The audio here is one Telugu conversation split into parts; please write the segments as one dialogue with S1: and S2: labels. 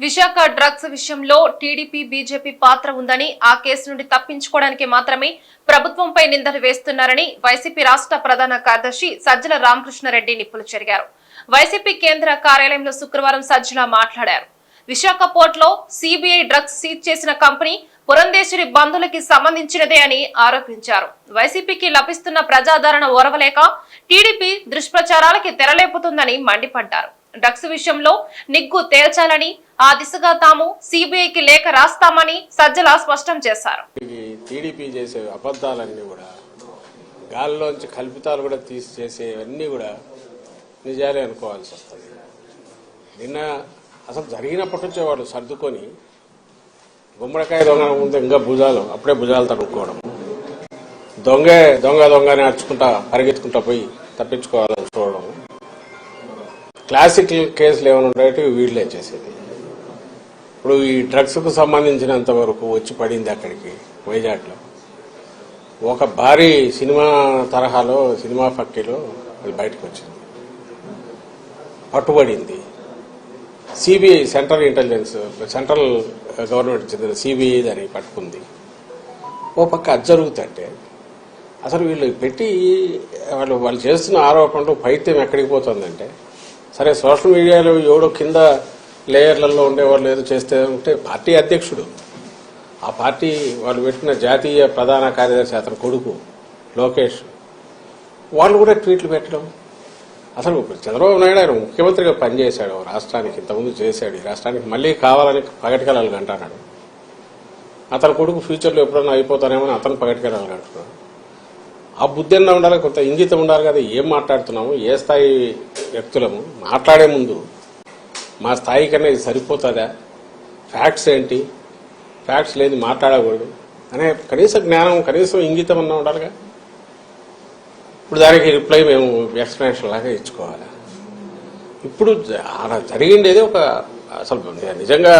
S1: విశాఖ డ్రగ్స్ విషయంలో టీడీపీ బీజేపీ పాత్ర ఉందని ఆ కేసు నుండి తప్పించుకోవడానికి మాత్రమే ప్రభుత్వంపై నిందలు వేస్తున్నారని వైసీపీ రాష్ట్ర ప్రధాన కార్యదర్శి సజ్జల రామకృష్ణారెడ్డి నిప్పులు చెరిగారు. వైసీపీ కేంద్ర కార్యాలయంలో శుక్రవారం సజ్జల మాట్లాడారు. విశాఖ పోర్టులో సిబిఐ డ్రగ్స్ సీజ్ చేసిన కంపెనీ పురంధేశ్వరి బంధులకి సంబంధించినదే అని ఆరోపించారు. వైసీపీకి లభిస్తున్న ప్రజాదరణ ఓరవలేక టీడీపీ దుష్ప్రచారాలకి తెరలేపుతుందని మండిపడ్డారు. డ్రగ్స్ విషయంలో నిగ్గు తేల్చాలని ఆ దిశగా తాము సిబిఐకి లేఖ రాస్తామని సజ్జల స్పష్టం చేశారు.
S2: ఈ టీడీపీ చేసే అబద్దాలన్నీ కూడా గాలిలోంచి కల్పితాలు కూడా తీసి చేసేవన్నీ కూడా నిజాలే అనుకోవాల్సి వస్తుంది. నిన్న అసలు జరిగినప్పటి నుంచే వాళ్ళు సర్దుకొని గుమ్మడికాయ దొంగ ముందు ఇంకా భుజాలు అప్పుడే భుజాలు తడుక్కోవడం. దొంగే దొంగ దొంగ అని పరిగెత్తుకుంటా పోయి తప్పించుకోవాలి. క్లాసికల్ కేసులు ఏమైనా ఉండేవి వీళ్ళే చేసేది. ఇప్పుడు ఈ డ్రగ్స్కు సంబంధించినంత వరకు వచ్చి పడింది అక్కడికి వైజాగ్లో. ఒక భారీ సినిమా తరహాలో సినిమా ఫక్కీలో అది బయటకు వచ్చింది. పట్టుబడింది. CBI central intelligence central government చెందిన సిబిఐ దాన్ని పట్టుకుంది. ఓ పక్క అది జరుగుతుంటే అసలు వీళ్ళు పెట్టి వాళ్ళు వాళ్ళు చేస్తున్న ఆరోపణలు పైత్యం ఎక్కడికి పోతుందంటే సరే సోషల్ మీడియాలో ఎవడో కింద లేయర్లలో ఉండేవాళ్ళు ఏదో చేస్తే ఉంటే పార్టీ అధ్యక్షుడు. ఆ పార్టీ వాళ్ళు పెట్టిన జాతీయ ప్రధాన కార్యదర్శి అతని కొడుకు లోకేష్. వాళ్ళు కూడా ట్వీట్లు పెట్టడం. అసలు చంద్రబాబు నాయుడు ఆయన ముఖ్యమంత్రిగా పనిచేశాడు రాష్ట్రానికి ఇంతకుముందు చేశాడు. ఈ రాష్ట్రానికి మళ్ళీ కావాలని పగటికలాలు అంటున్నాడు అతని కొడుకు ఫ్యూచర్లో ఎప్పుడన్నా అయిపోతానేమో అతను పగటికలాలు అంటున్నాడు ఆ బుద్ధి ఉండాలి కొంత ఇంగితం ఉండాలి కదా ఏం మాట్లాడుతున్నాము ఏ స్థాయి వ్యక్తులము మాట్లాడే ముందు మా స్థాయి కన్నా ఇది సరిపోతుందా? ఫ్యాక్ట్స్ ఏంటి? ఫ్యాక్ట్స్ లేని మాట్లాడకూడదు. అనే కనీస జ్ఞానం కనీసం ఇంగితం అన్నా ఉండాలిగా. ఇప్పుడు దానికి రిప్లై మేము ఎక్స్ప్లెనేషన్ లాగా ఇచ్చుకోవాలి? ఇప్పుడు అలా జరిగిండేది ఒక అసలు నిజంగా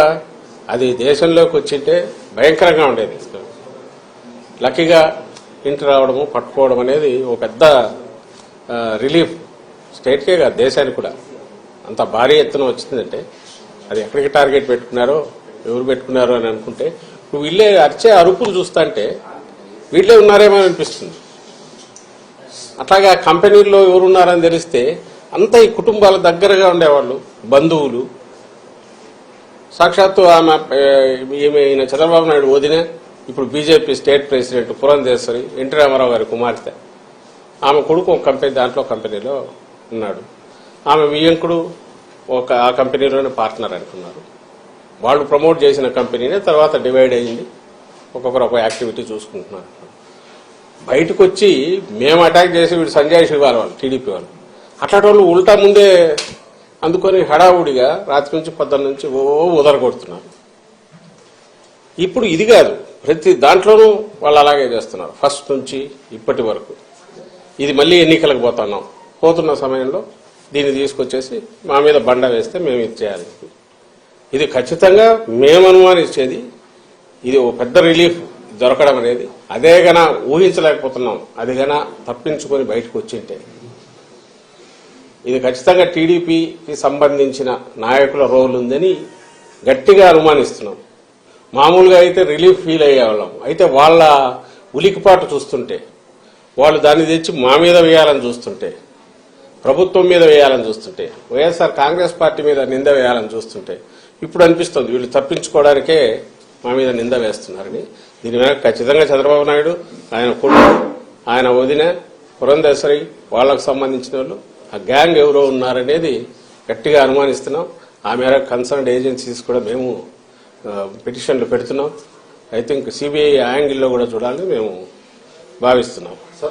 S2: అది దేశంలోకి వచ్చింటే భయంకరంగా ఉండేది. లక్కీగా ఇంటి రావడము పట్టుకోవడం అనేది ఒక పెద్ద రిలీఫ్ స్టేట్కే కాదు దేశానికి కూడా. అంత భారీ ఎత్తున వచ్చిందంటే అది ఎక్కడికి టార్గెట్ పెట్టుకున్నారో ఎవరు పెట్టుకున్నారో అని అనుకుంటే ఇప్పుడు వీళ్ళే అరిచే అరుపులు చూస్తుంటే వీళ్ళే ఉన్నారేమో అనిపిస్తుంది. అట్లాగే ఆ కంపెనీల్లో ఎవరున్నారని తెలిస్తే అంతా ఈ కుటుంబాల దగ్గరగా ఉండేవాళ్ళు బంధువులు సాక్షాత్తు ఆమె ఈమె చంద్రబాబు నాయుడు వదిన ఇప్పుడు BJP state president Purandeswari NT Rama Rao గారి కుమార్తె. ఆమె కొడుకు ఒక కంపెనీ దాంట్లో కంపెనీలో ఉన్నాడు ఆమె వియంకుడు ఒక ఆ కంపెనీలోనే పార్ట్నర్ అనుకున్నారు. వాళ్ళు ప్రమోట్ చేసిన కంపెనీనే తర్వాత డివైడ్ అయ్యింది. ఒక్కొక్కరు ఒక యాక్టివిటీ చూసుకుంటున్నారు. బయటకు వచ్చి మేము అటాక్ చేసి వీడు సంజయ్ శివారు వాళ్ళు టీడీపీ వాళ్ళు. అట్లాంటి వాళ్ళు ఉల్టా ముందే అందుకొని హడావుడిగా రాత్రి నుంచి పొద్దున్న నుంచి ఓ ఉదరగొడుతున్నారు. ఇప్పుడు ఇది కాదు. ప్రతి దాంట్లోనూ వాళ్ళు అలాగే చేస్తున్నారు. ఫస్ట్ నుంచి ఇప్పటి వరకు. ఇది మళ్ళీ ఎన్నికలకు పోతున్నాం. పోతున్న సమయంలో దీన్ని తీసుకొచ్చేసి మా మీద బండ వేస్తే మేము ఇది చేయాలి. ఇది ఖచ్చితంగా మేము అనుమానించేది ఇది ఒక పెద్ద రిలీఫ్ దొరకడం అనేది. అదే గన ఊహించలేకపోతున్నాం. అది గన తప్పించుకొని బయటకు వచ్చింటే. ఇది ఖచ్చితంగా టీడీపీకి సంబంధించిన నాయకుల రోల్ ఉందని గట్టిగా అనుమానిస్తున్నాం. మామూలుగా అయితే రిలీఫ్ ఫీల్ అయ్యేవాళ్ళం. అయితే వాళ్ళ ఉలికిపాటు చూస్తుంటే వాళ్ళు దాన్ని తెచ్చి మా మీద వేయాలని చూస్తుంటే ప్రభుత్వం మీద వేయాలని చూస్తుంటే వైఎస్ఆర్ కాంగ్రెస్ పార్టీ మీద నింద వేయాలని చూస్తుంటే ఇప్పుడు అనిపిస్తుంది వీళ్ళు తప్పించుకోవడానికే మా మీద నింద వేస్తున్నారని. దీని వెనక ఖచ్చితంగా చంద్రబాబు నాయుడు ఆయన కొడుకు ఆయన వదిన పురంధేశ్వరి వాళ్ళకు సంబంధించిన వాళ్ళు ఆ గ్యాంగ్ ఎవరో ఉన్నారనేది గట్టిగా అనుమానిస్తున్నాం. ఆ మేరకు కన్సర్న్డ్ ఏజెన్సీస్ కూడా మేము పిటిషన్లు పెడుతున్నాం. ఐ థింక్ సిబిఐ యాంగిల్లో కూడా చూడాలని మేము భావిస్తున్నాం.